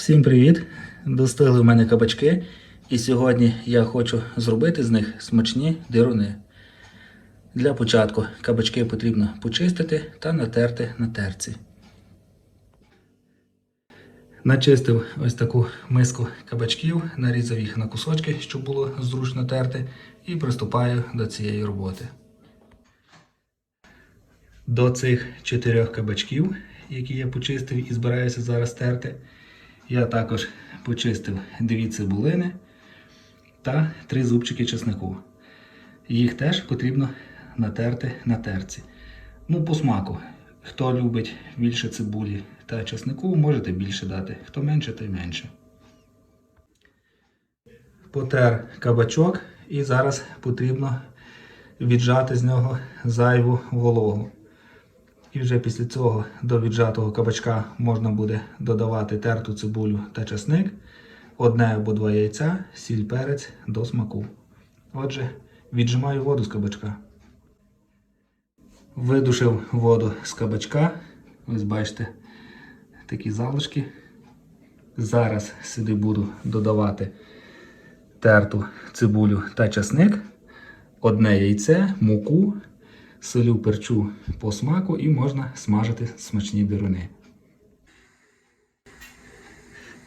Всім привіт! Достигли в мене кабачки, і сьогодні я хочу зробити з них смачні дируни. Для початку кабачки потрібно почистити та натерти на терці. Начистив ось таку миску кабачків, нарізав їх на кусочки, щоб було зручно терти, і приступаю до цієї роботи. До цих чотирьох кабачків, які я почистив і збираюся зараз терти, я також почистив дві цибулини та три зубчики чеснику. Їх теж потрібно натерти на терці. Ну, по смаку. Хто любить більше цибулі та чеснику, можете більше дати. Хто менше, той менше. Потер кабачок і зараз потрібно віджати з нього зайву вологу. І вже після цього до віджатого кабачка можна буде додавати терту цибулю та чесник, одне або два яйця, сіль перець до смаку. Отже, віджимаю воду з кабачка. Видушив воду з кабачка. Ось бачите такі залишки. Зараз сюди буду додавати терту цибулю та часник, одне яйце, муку, солю перчу по смаку і можна смажити смачні дируни.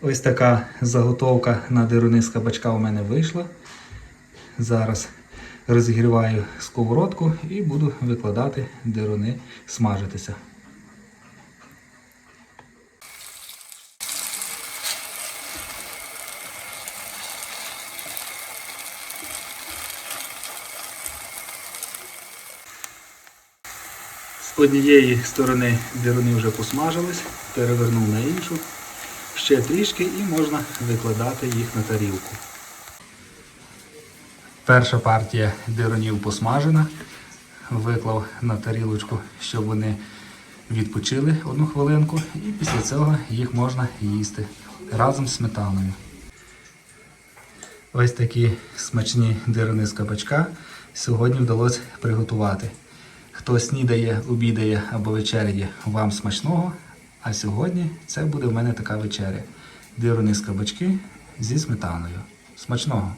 Ось така заготовка на дируни з кабачка у мене вийшла. Зараз розігріваю сковородку і буду викладати дируни смажитися. Однієї сторони дируни вже посмажились, перевернув на іншу. Ще трішки і можна викладати їх на тарілку. Перша партія дирунів посмажена. Виклав на тарілочку, щоб вони відпочили одну хвилинку, і після цього їх можна їсти разом з сметаною. Ось такі смачні дируни з кабачка сьогодні вдалося приготувати. Хто снідає, обідає або вечеряє, вам смачного. А сьогодні це буде в мене така вечеря. Дирони з кабачки зі сметаною. Смачного!